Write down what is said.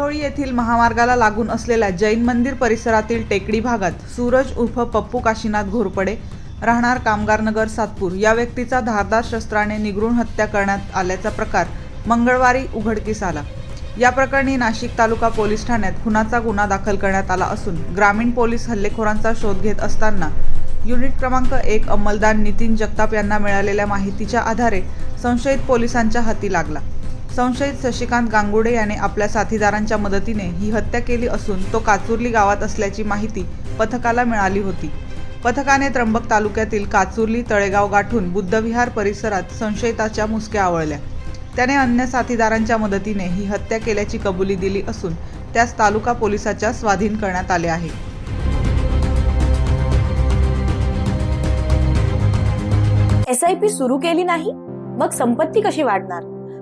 रांगोळी येथील महामार्गाला लागून असलेल्या जैन मंदिर परिसरातील टेकडी भागात सूरज उर्फ पप्पू काशीनाथ घोरपडे राहणार कामगारनगर सातपूर या व्यक्तीचा धारदार शस्त्राने निगरून हत्या करण्यात आल्याचा प्रकार मंगळवारी उघडकीस आला. या प्रकरणी नाशिक तालुका पोलीस ठाण्यात खुनाचा गुन्हा दाखल करण्यात आला असून ग्रामीण पोलीस हल्लेखोरांचा शोध घेत असताना युनिट क्रमांक एक अंमलदार नितीन जगताप यांना मिळालेल्या माहितीच्या आधारे संशयित पोलिसांच्या हाती लागला. संशयित शशिकांत गांगुडे याने आपल्या साथीदारांच्या मदतीने ही हत्या केली असून तो काचुर्ली गावात असल्याची माहिती पथकाला मिळाली होती. पथकाने त्र्यंबक तालुक्यातील काचुर्ली तळेगाव गाठून बुद्धविहार परिसरात संशयिताच्या मुसक्या आवळल्या. त्याने अन्य साथीदारांच्या मदतीने ही हत्या केल्याची कबुली दिली असून त्यास तालुका पोलिसाच्या स्वाधीन करण्यात आले आहे. एस आय पी सुरू केली नाही? मग संपत्ती कशी वाढणार?